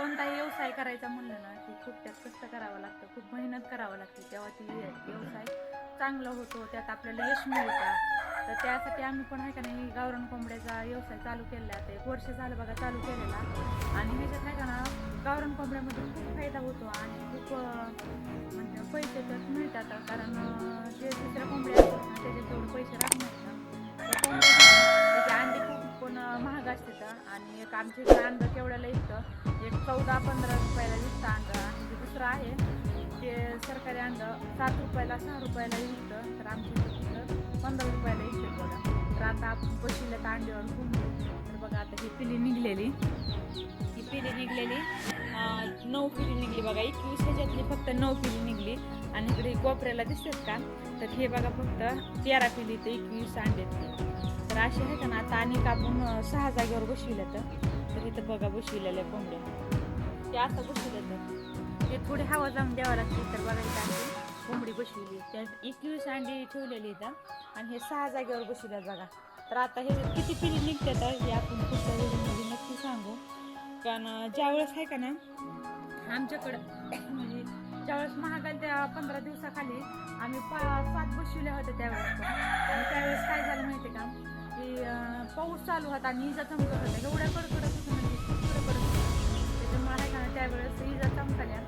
कोणताही व्यवसाय करायचा म्हणलं ना की खूप त्यात कष्ट करावं लागतं खूप मेहनत करावं लागते. तेव्हा ती व्यवसाय चांगला होतो त्यात आपल्याला यश मिळतं. तर त्यासाठी आम्ही पण आहे का नाही गावरण कोंबड्याचा व्यवसाय चालू केलेला आता एक वर्ष झालं बघा चालू केलेला. आणि ह्याच्यात आहे का ना गावरण कोंबड्यामध्ये खूप फायदा होतो आणि खूप म्हणजे पैसे तर मिळतात. कारण जे दुसऱ्या कोंबड्या असतात ना त्याचे तेवढे पैसे राहत नाहीत अंडे खूप पण महाग असते आणि एक आमच्या इकडे अंडं केवढ्याला इतकं एक चौदा पंधरा रुपयाला विकतं अंडं. आणि जे दुसरं आहे ते सरकारी अंडं सात रुपयाला सहा रुपयाला विकतं. तर आमच्या तिथं पंधरा रुपयाला विकतात बघा. तर आता आपण बसले तर अंड्यावर घुमलो तर बघा आता ही पिली निघलेली. ही पिली निघलेली. नऊ पिली निघली बघा. एकवीस ह्याच्यातली फक्त नऊ पिली निघली. आणि इकडे कोपऱ्याला दिसतात का? तर हे बघा फक्त तेरा पिली ते एकवीस अंड्यातली तर असे आहे का ना आता आणि आपण सहा जागेवर बसविलं तर. तर इथं बघा बसविलेल्या कोंबड्या. ते असं बसविलं तर ते थोडी हवा जाऊन द्यावं लागते तर बघा इथं आणखी कोंबडी बसविली. त्यात एकवीस अंडी ठेवलेली इथं आणि हे सहा जागेवर बसविल्या बघा. तर आता हे किती पिढी निघतात हे आपण पुढच्या व्हिडिओमध्ये नक्की सांगू. कारण ज्यावेळेस आहे का ना आमच्याकडं म्हणजे ज्यावेळेस महागाल त्या पंधरा दिवसाखाली आम्ही पा सात बसविल्या होत्या त्यावेळेस. पण. आणि त्यावेळेस काय झालं माहिती आहे का? की पाऊस चालू होता आणि इजा चमकत होता एवढ्या कडकडत होतं म्हणजे खूप कडकडत होतं. त्याच्यामुळे आहे ना त्यावेळेस इजा चमकल्या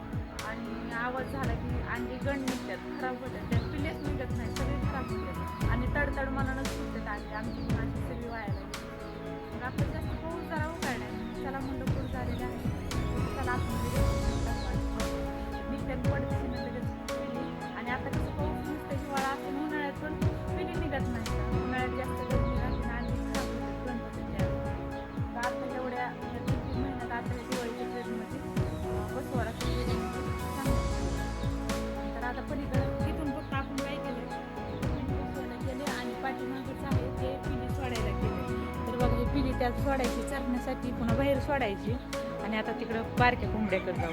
आणि आवाज झाला की अंडी गण निघतात खराब होतात. त्या पिलेच निघत नाही सगळे खराब होतात. आणि तडतड मनानच सुटतात अंडी आमची त्यात सोडायची चरण्यासाठी पुन्हा बाहेर सोडायची. आणि आता तिकडं बारक्या कोंबड्याकडे जाऊ.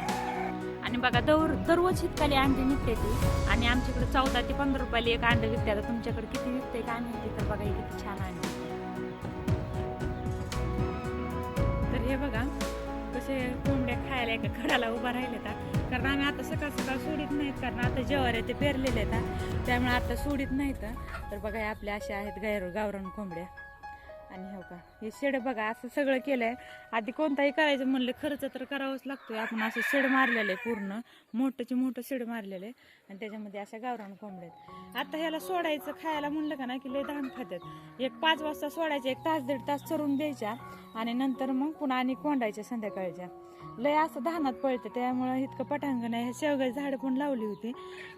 आणि बघा दर दररोज हितकाली अंडी निघते ती. आणि आमच्याकडे चौदा ते पंधरा रुपयाला एक अंडं विकते आता तुमच्याकडे किती विकते काय माहिती तर बघा हे किती छान अंडी. तर हे बघा कसे कोंबड्या खायला एका खडाला उभा राहिले का कारण आम्ही आता सकाळ सकाळ सोडित नाहीत कारण आता जेवार आहे ते पेरलेले आहेत त्यामुळे आता सोडित नाहीत तर बघा हे आपल्या अशा आहेत गायर गावरान कोंबड्या. आणि हो का? हे शेड बघा असं सगळं केलंय. आधी कोणताही करायचं म्हणलं खर्च तर करावंच लागतोय. आपण असं शेड मारलेलं आहे पूर्ण. मोठंचे मोठं शेड मारलेलं. आहे आणि त्याच्यामध्ये अशा गावरान कोंबड्या आहेत. आता ह्याला सोडायचं खायला म्हणलं का ना की लय धान खात्यात. एक पाच वाजता सोडायचं एक तास दीड तास चरून द्यायच्या. आणि नंतर मग पुन्हा आणि कोंडायच्या संध्याकाळच्या. लय असं धानात पळते त्यामुळं इतकं पटांगण आहे. शेवगाची झाडं पण लावली होती?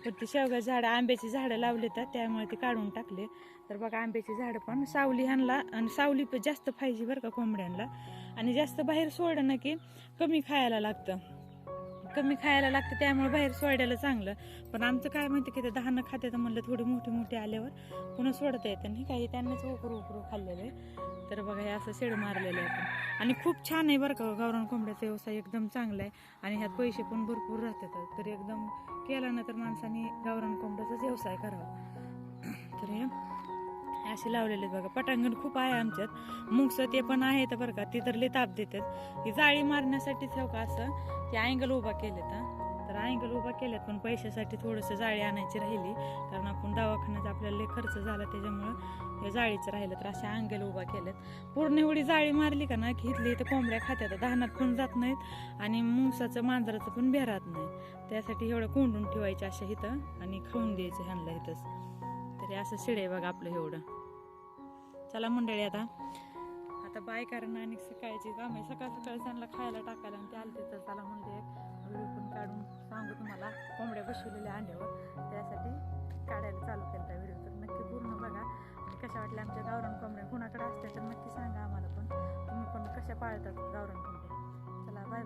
पण ती शेवगाची झाडं आंब्याची झाडं लावली तर त्यामुळे ते काढून टाकले. तर बघा आंब्याची झाडं पण सावली ह्यांना आणि सावली पण जास्त पाहिजे बरं का कोंबड्यांना आणि जास्त बाहेर सोडणं की कमी खायला लागतं. कमी खायला लागतं त्यामुळे बाहेर सोडायला चांगलं. पण आमचं काय माहिती की ते दहानं तर म्हणलं थोडी मोठी मोठी आल्यावर पुन्हा सोडता येतं नाही काही त्यांनाच उकरू उकरू खाल्लेलं आहे. तर बघा हे असं शेड मारलेलं आहे आपण. आणि खूप छान आहे बरं का गावरान कोंबड्याचा व्यवसाय एकदम चांगला आहे. आणि ह्यात पैसे पण भरपूर राहतात. तर एकदम केला ना तर माणसाने गावरान कोंबड्याचाच व्यवसाय करावा. तर हे. असे लावलेले आहेत बघा. पटांगण खूप आहे आमच्यात. मुंगसं ते पण आहे तर बरं का. ते तर लय ताप देतात. ही जाळी मारण्यासाठीच हो का असं? ते अँगल उभा केलेत हं. तर अँगल उभा केलेत पण पैशासाठी थोडंसं जाळी आणायची राहिली. कारण आपण दवाखान्यात आपल्याला खर्च झाला त्याच्यामुळं हे जाळीचं राहिलं. तर असे अँगल उभा केलेत. पूर्ण एवढी जाळी मारली का ना की इथली इथं कोंबड्या खात्यात. धानात पण जात नाहीत आणि मुंगसाचं मांजराचं पण भेरात नाही. त्यासाठी एवढं कोंडून ठेवायचं अशा इथं आणि खाऊन द्यायचं ह्यांना इथंच. तरी असं शिडे बघा आपलं एवढं. चला मंडळी आता. आता बाय कारण आणि सकाळची काम आहे. सकाळ सकाळी त्यांना खायला टाकायला आणि ते आलते तर चला म्हणले व्हिडिओ पण काढून सांगू तुम्हाला. कोंबड्या बसवलेल्या अंड्यावर. त्यासाठी काढायला चालू केलं व्हिडिओ. तर नक्की पूर्ण बघा. आणि कशा वाटल्या आमच्या गावरान कोंबड्या? कुणाकडे असल्या तर नक्की सांगा आम्हाला पण. तुम्ही पण कशा पाळतात गावरान कोंबड्या? चला बाय.